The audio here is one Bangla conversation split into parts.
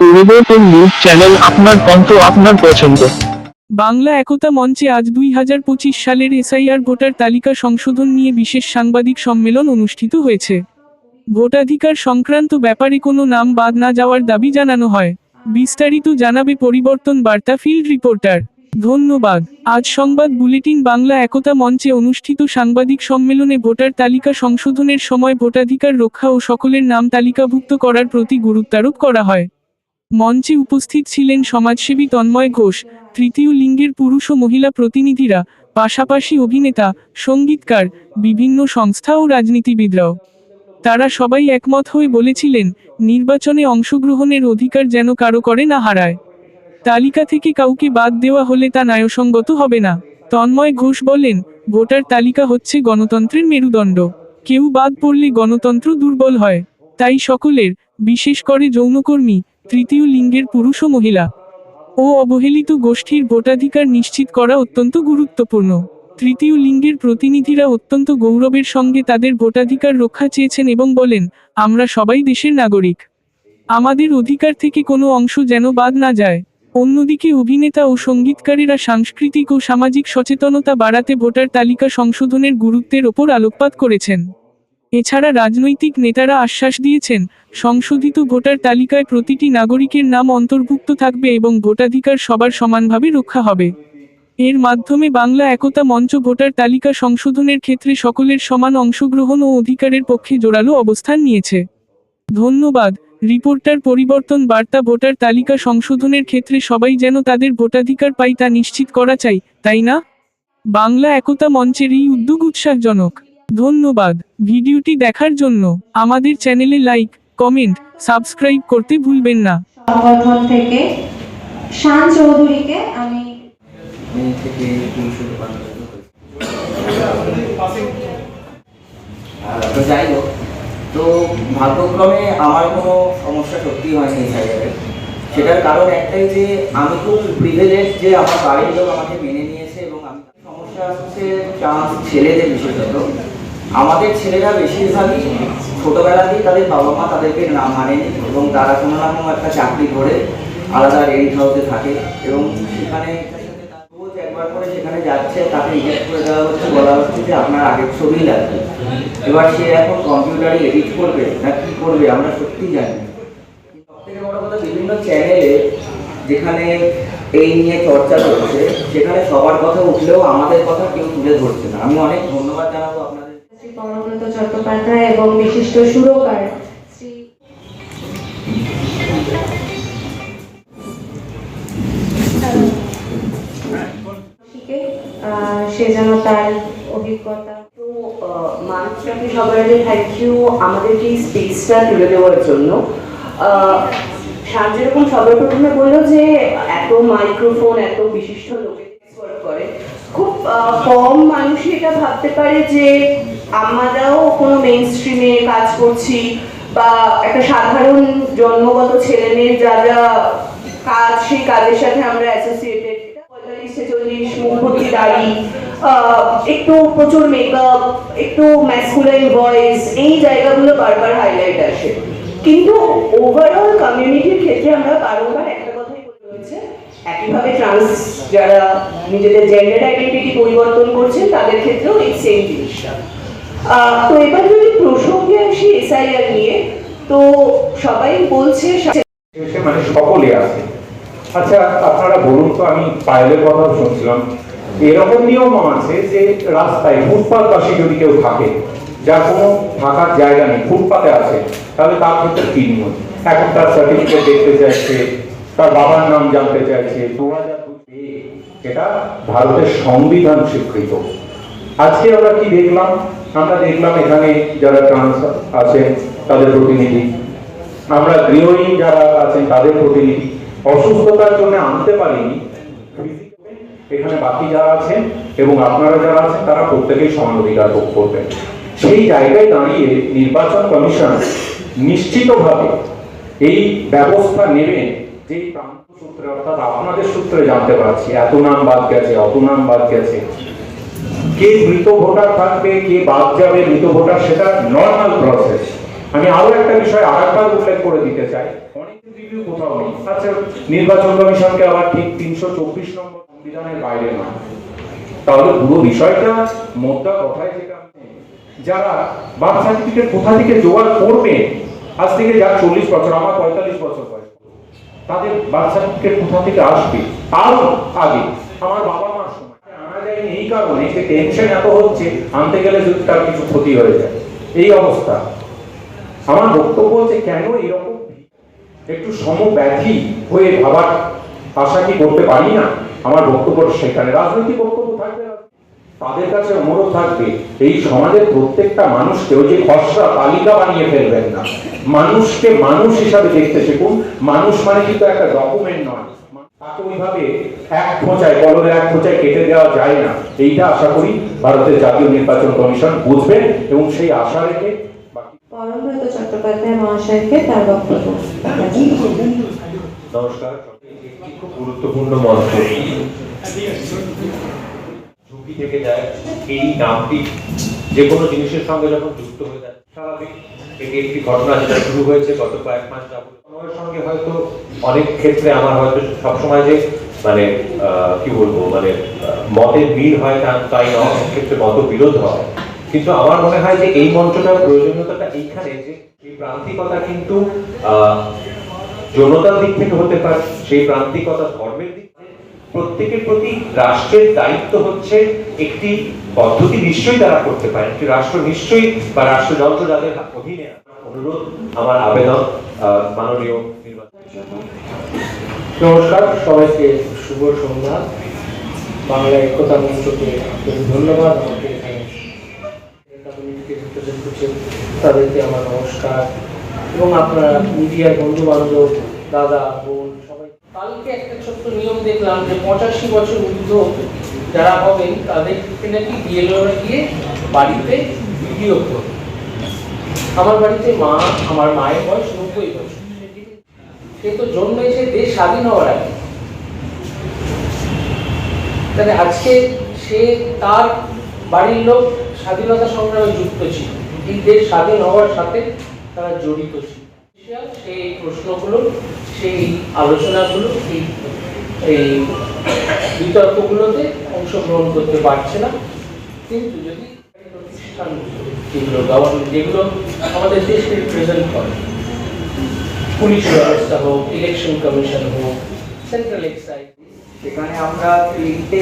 পরিবর্তন নিউজ চ্যানেল আপনার কণ্ঠ আপনার পছন্দ। বাংলা একতা মঞ্চে আজ দুই হাজার পঁচিশ সালের এসআইআর ভোটার তালিকা সংশোধন নিয়ে বিশেষ সাংবাদিক সম্মেলন অনুষ্ঠিত হয়েছে। ভোটাধিকার সংক্রান্ত ব্যাপারে কোনো নাম বাদ না যাওয়ার দাবি জানানো হয়। বিস্তারিত জানাবে পরিবর্তন বার্তা ফিল্ড রিপোর্টার। ধন্যবাদ। আজ সংবাদ বুলেটিন বাংলা একতা মঞ্চে অনুষ্ঠিত সাংবাদিক সম্মেলনে ভোটার তালিকা সংশোধনের সময় ভোটাধিকার রক্ষা ও সকলের নাম তালিকাভুক্ত করার প্রতি গুরুত্বারোপ করা হয়। মঞ্চে উপস্থিত ছিলেন সমাজসেবী তন্ময় ঘোষ, তৃতীয় লিঙ্গের পুরুষ ও মহিলা প্রতিনিধিরা, পাশাপাশি অভিনেতা, সঙ্গীতকার, বিভিন্ন সংস্থা ও রাজনীতিবিদরাও। তারা সবাই একমত হয়ে বলেছিলেন, নির্বাচনে অংশগ্রহণের অধিকার যেন কারও করে না হারায়। তালিকা থেকে কাউকে বাদ দেওয়া হলে তা ন্যায়সঙ্গত হবে না। তন্ময় ঘোষ বলেন, ভোটার তালিকা হচ্ছে গণতন্ত্রের মেরুদণ্ড। কেউ বাদ পড়লে গণতন্ত্র দুর্বল হয়। তাই সকলের, বিশেষ করে যৌনকর্মী, তৃতীয় লিঙ্গের পুরুষ ও মহিলা ও অবহেলিত গোষ্ঠীর ভোটাধিকার নিশ্চিত করা অত্যন্ত গুরুত্বপূর্ণ। তৃতীয় লিঙ্গের প্রতিনিধিরা অত্যন্ত গৌরবের সঙ্গে তাদের ভোটাধিকার রক্ষা চেয়েছেন এবং বলেন, আমরা সবাই দেশের নাগরিক। আমাদের অধিকার থেকে কোনো অংশ যেন বাদ না যায়। অন্যদিকে অভিনেতা ও সঙ্গীতকারীরা সাংস্কৃতিক ও সামাজিক সচেতনতা বাড়াতে ভোটার তালিকা সংশোধনের গুরুত্বের ওপর আলোকপাত করেছেন। এছাড়া রাজনৈতিক নেতারা আশ্বাস দিয়েছেন, সংশোধিত ভোটার তালিকায় প্রতিটি নাগরিকের নাম অন্তর্ভুক্ত থাকবে এবং ভোটাধিকার সবার সমানভাবে রক্ষা হবে। এর মাধ্যমে বাংলা একতা মঞ্চ ভোটার তালিকা সংশোধনের ক্ষেত্রে সকলের সমান অংশগ্রহণ ও অধিকারের পক্ষে জোরালো অবস্থান নিয়েছে। ধন্যবাদ। রিপোর্টার পরিবর্তন বার্তা ভোটার তালিকা সংশোধনের ক্ষেত্রে সবাই যেন তাদের ভোটাধিকার পায় তা নিশ্চিত করা চাই, তাই না? বাংলা একতা মঞ্চের এই উদ্যোগ উৎসাহজনক। ধন্যবাদ ভিডিওটি দেখার জন্য আমাদের চ্যানেলে লাইক কমেন্ট সাবস্ক্রাইব করতে ভুলবেন না সংগঠন থেকে শান চৌধুরীকে আমি থেকে পুরুষে রূপান্তরিত হয়েছে। তো যাই হোক তো ভাগ্যক্রমে আমার কোনো সমস্যা সত্যি হয়নি এই জায়গায় সেটার কারণ একটাই যে আমি খুব প্রিভিলেজ যে আমার বাড়ির লোক আমাকে মেনে নিয়েছে এবং আমি সমস্যা হচ্ছে চান্স ছেলেদের বিশেষত আমাদের ছেলেরা বেশিরভাগই ছোটবেলাতেই তাদের বাবা মা তাদেরকে না মানেনি এবং তারা কোনো না কোনো একটা চাকরি করে আলাদা রেন্ট হাউসে থাকে এবং সেখানে রোজ একবার করে সেখানে যাচ্ছে, তাকে রিজেক্ট করে দেওয়া হচ্ছে, বলা হচ্ছে যে আপনার আগের ছবি লাগবে এবার সে এখন কম্পিউটারে এডিট করবে, না কি করবে, আমরা সত্যি জানি। সবথেকে বড় কথা, বিভিন্ন চ্যানেলে যেখানে এই নিয়ে চর্চা করছে সেখানে সবার কথা উঠলেও আমাদের কথা কেউ তুলে ধরছে না আমি অনেক ধন্যবাদ পরমব্রত চট্টোপাধ্যায় এবং বিশিষ্ট সুরকার সে যেন তার অভিজ্ঞতা। তো মানুষটাকে আগে থ্যাংক ইউ আমাদেরকে এই স্পেসটা তুলে দেওয়ার জন্য। শান যেরকম সবার প্রথমে বলল যে এত মাইক্রোফোন এত বিশিষ্ট লোকে ওয়ার্ক করে। খুব কম মানুষই এটা ভাবতে পারে যে আমরাও কোনো মেইন স্ট্রিমে কাজ করছি বা একটা সাধারণ জন্মগত ছেলে মেয়ের যা যা কাজ, সেই কাজের সাথে আমরা অ্যাসোসিয়েটেড পঁয়তাল্লিশ ছেচল্লিশ মুখ ভর্তি দাড়ি একটু প্রচুর মেকআপ একটু ম্যাসকুলাইন ভয়েস এই জায়গাগুলো বারবার হাইলাইট আসে। কিন্তু ওভারঅল কমিউনিটির ক্ষেত্রে আমরা বারংবার একটা কথাই বলে রয়েছে, একইভাবে ট্রান্স যারা নিজেদের জেন্ডার আইডেন্টিটি পরিবর্তন করছেন তাদের ক্ষেত্রেও এই সেম জিনিসটা। তো এবার যদি প্রসঙ্গে আসি এসআইআর নিয়ে, তো সবাই বলছে মানে সকলে আছে আচ্ছা আপনারা বলুন তো, আমি পায়েলের কথা শুনছিলাম। এরকম নিয়ম আছে যে রাস্তায় ফুটপাত পাশে যদি কেউ থাকে, যার কোনো থাকার জায়গা নেই, ফুটপাতে আছে, তাহলে তার ক্ষেত্রে কি নিয়ম এখন তার সার্টিফিকেট দেখতে চাইছে, তার বাবার নাম জানতে চাইছে, দু হাজার এটা ভারতের সংবিধান স্বীকৃত। আজকে আমরা কি দেখলাম? আমরা দেখলাম এখানে যারা ট্রান্স আছেন তাদের প্রতিনিধি। আমরা গৃহহীন যারা আছেন তাদের প্রতিনিধি। অসুস্থতার জন্য আনতে পারিনি। এখানে বাকি যারা আছেন এবং আপনারা যারা আছেন, তারা প্রত্যেকেই সমান অধিকার ভোগ করবেন। সেই জায়গায় দাঁড়িয়ে নির্বাচন কমিশন নিশ্চিতভাবে এই ব্যবস্থা নেবেন যে প্রান্ত সূত্রে, অর্থাৎ আপনাদের সূত্রে জানতে পারছি। এত নাম বাদ গেছে, অত নাম বাদ গেছে। কে মৃত ভোটার থাকবে, কে বাদ যাবে মৃত ভোটার, সেটা নর্মাল প্রসেস আমি আরও একটা বিষয় আরেকবার উল্লেখ করে দিতে চাই। অনেক রিভিউ কোথাও নেই। আচ্ছা নির্বাচন কমিশনকে আবার ঠিক তিনশো চব্বিশ নম্বর সংবিধানের বাইরে নয় তাহলে পুরো বিষয়টা, মোদ্দা কথায় যেটা যারা বার্থ সার্টিফিকেট কোথা থেকে জোগাড় করবে, আজ থেকে যার চল্লিশ বছর, আমার পঁয়তাল্লিশ বছর বয়স। তাদের বার্থ সার্টিফিকেট কোথা থেকে আসবে? আরও আগে আমার বাবা এই কারণে যে টেনশন এত হচ্ছে, আনতে গেলে যদি তার কিছু ক্ষতি হয়ে যায়। এই অবস্থা। আমার বক্তব্য কেন এরকম একটু সমব্যাধি হয়ে ভাবার আশা কি করতে পারি না? আমার বক্তব্য সেখানে। রাজনৈতিক বক্তব্য থাকবে। তাদের কাছে অনুরোধ থাকবে, এই সমাজের প্রত্যেকটা মানুষকে ওই যে খসড়া তালিকা বানিয়ে ফেলবেন না। মানুষকে মানুষ হিসাবে দেখতে শিখুন। মানুষ মানে কিন্তু একটা ডকুমেন্ট নয়। ওইভাবে এক খোঁচায় কলমের এক খোঁচায় কেটে দেওয়া যায় না। এইটা আশা করি ভারতের জাতীয় নির্বাচন কমিশন বুঝবেন এবং সেই আশা রেখে পরমব্রত চট্টোপাধ্যায় মহাশয়কে তার বক্তব্য নমস্কার একটি খুব গুরুত্বপূর্ণ মন্ত্র ঝুঁকি থেকে যায় এই নামটি যে কোনো জিনিসের সঙ্গে যখন যুক্ত হয়ে যায় অনেক ক্ষেত্রে আমার হয়তো সবসময় যে মানে কি বলব মানে মতের মিল হয় তাই নয় ক্ষেত্রে মত বিরোধ হয় কিন্তু আমার মনে হয় যে এই মন্ত্রটার প্রয়োজনীয়তাটা এইখানে যে, এই প্রান্তিকতা কিন্তু, আহ, যৌনতার দিক থেকে হতে পারে, সেই প্রান্তিকতা ধর্মের দিক। প্রত্যেকের প্রতি রাষ্ট্রের দায়িত্ব হচ্ছে একটি পদ্ধতি নিশ্চয়ই তারা করতে পারে, একটি রাষ্ট্র নিশ্চয়ই বা রাষ্ট্রযন্ত্র যাদের অধীনে অনুরোধ, আমার আবেদন মাননীয় নমস্কার, সবাইকে শুভ সন্ধ্যা। বাংলা একতা মঞ্চকে ধন্যবাদ। আমাকে এখানে তাদেরকে আমার নমস্কার। এবং আপনারা মিডিয়ার বন্ধু বান্ধব দাদা বোন সবাই কালকে একটা ছোট্ট নিয়ম দেখলাম যে পঁচাশি বছর ঊর্ধ্ব যারা হবেন তাদেরকে নাকি বিএলওরা গিয়ে বাড়িতে ভিডিও করবে আমার বাড়িতে মা, আমার মায়ের বয়স নব্বই বছর। সে তো জন্মেছে দেশ স্বাধীন হওয়ার আগে। তাহলে আজকে সে তার বাড়ির লোক স্বাধীনতা সংগ্রামে যুক্ত ছিল। এই দেশ স্বাধীন হওয়ার সাথে তারা জড়িত ছিল। সেই প্রশ্নগুলো, সেই আলোচনাগুলো, এই এই বিতর্কগুলোতে অংশগ্রহণ করতে পারছে না। কিন্তু যদি গভর্নমেন্ট যেগুলো আমাদের দেশকে রিপ্রেজেন্ট করে, পুলিশ ব্যবস্থা হোক ইলেকশন কমিশন হোক সেন্ট্রাল এক্সাইজ সেখানে আমরা তিনটে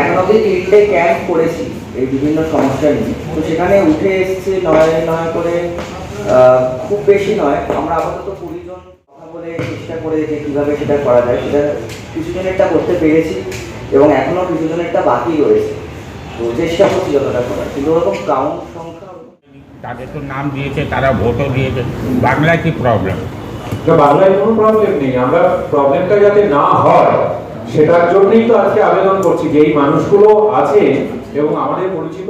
এখন তিনটে ক্যাম্প করেছি এই বিভিন্ন সমস্যা নিয়ে। তো সেখানে উঠে এসছে নয় নয় করে খুব বেশি নয়। আমরা আপাতত কুড়ি বলে চেষ্টা করে যে কীভাবে সেটা করা যায় সেটা কিছু জনেরটা করতে পেরেছি এবং এখনও কিছু জনেরটা বাকি রয়েছে। তো চেষ্টা করছি যতটা করার। কিন্তু ওরকম কাউন্ট সংখ্যা তাদের তো নাম দিয়েছে তারা ভোটও দিয়েছে। বাংলায় কি প্রবলেম বাংলায় কোনো প্রবলেম নেই। আমরা প্রবলেমটা যাতে না হয় সেটার জন্যই তো আজকে আবেদন করছি যে এই মানুষগুলো আছে এবং আমাদের পরিচিত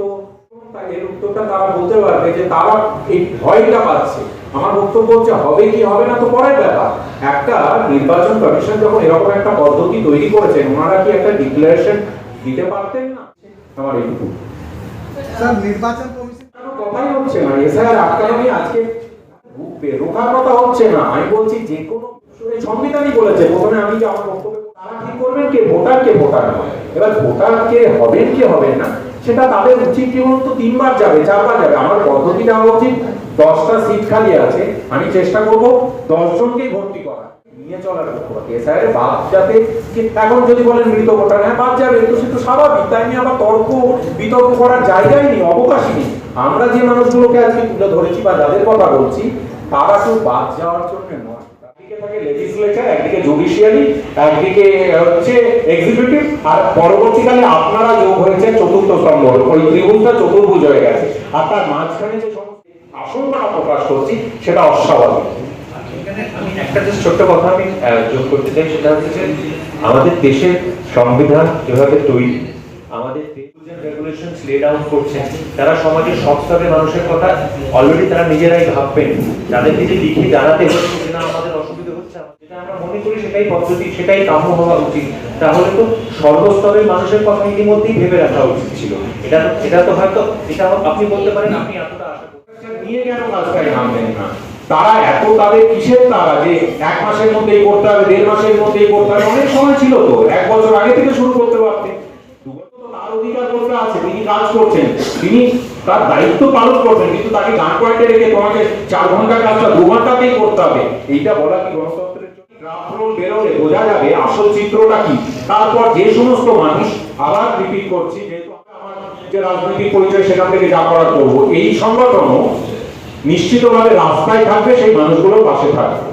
এর উত্তরটা তারা বলতে পারবে যে তারা এই ভয়টা পাচ্ছে। আমার বক্তব্য হচ্ছে হবে কি হবে না তো পরের ব্যাপার। একটা নির্বাচন কমিশন যখন এরকম একটা পদ্ধতি তৈরি করেছেন ওনারা কি একটা ডিক্লারেশন দিতে পারতেন না? আমার এইটুকু। স্যার নির্বাচন কমিশন কথাই হচ্ছে না? আটকানো আজকে রোখার কথা হচ্ছে না। আমি বলছি যে কোনো সংবিধানই বলেছে। প্রথমে আমি যে আমার বক্তব্য তারা ঠিক করবেন কে? ভোটার কে? ভোটার নয়। এবার ভোটার কে হবেন কে হবেন না সেটা তাদের উচিত কি বলতো তিনবার যাবে চারবার যাবে। আমার পদ্ধতি দেওয়া উচিত। দশটা সিট খালি আছে, আমি চেষ্টা করব দশ জনকেই ভর্তি করা নিয়ে চলার বাদ যাতে এখন যদি বলেন মৃত হ্যাঁ বাদ যাবে তো সে তো স্বাভাবিক, তাই নিয়ে আবার তর্ক, বিতর্ক করার জায়গাই নেই, অবকাশই নেই। আমরা যে মানুষগুলোকে আজকে তুলে ধরেছি বা যাদের কথা বলছি, তারা কেউ বাদ যাওয়ার জন্য নয়। একদিকে একদিকে হচ্ছে আর পরবর্তীকালে আপনারা যোগ হয়েছে চতুর্থ স্তম্ভ, ওই ত্রিভুজটা চতুর্ভুজ হয়ে গেছে। আর তার মাঝখানে যে আশঙ্কাটা প্রকাশ করছি, সেটা অস্বাভাবিক। আমি একটা জাস্ট ছোট্ট কথা আমি যোগ করতে চাই, সেটা হচ্ছে যে আমাদের দেশের সংবিধান যেভাবে তৈরি, আমাদের রেগুলেশন লেড আউট করছেন তারা সমাজের সব স্তরের মানুষের কথা অলরেডি তারা নিজেরাই ভাববেন। তাদেরকে যে লিখে জানাতে হচ্ছে না আমাদের অসুবিধা হচ্ছে যেটা আমরা মনে করি সেটাই পদ্ধতি, সেটাই কাম্য হওয়া উচিত। তাহলে তো সর্বস্তরের মানুষের কথা ইতিমধ্যেই ভেবে রাখা উচিত ছিল। এটা এটা তো হয়তো, এটা আপনি বলতে পারেন, আপনি এতটা আশা নিয়ে কেন কাজটায় নামবেন না? তারা এত তাদের কিসের তারা যে এক মাসের মধ্যেই করতে হবে, দেড় মাসের মধ্যেই করতে হবে? অনেক সময় ছিল তো, এক বছর আগে থেকে শুরু করতে পারতেন। তার দায়িত্ব পালন করছেন, কিন্তু তাকে রেখে তোমাকে চার ঘণ্টা করতে হবে। এইটা বলা কি গণতন্ত্রের বেরোলে বোঝা যাবে আসল কি। তারপর যে সমস্ত মানুষ আবার রিপিট করছি, যেহেতু রাজনৈতিক পরিচয় সেখান থেকে যা করার করব, এই সংগঠনও নিশ্চিতভাবে রাস্তায় থাকবে, সেই মানুষগুলোর পাশে থাকবে।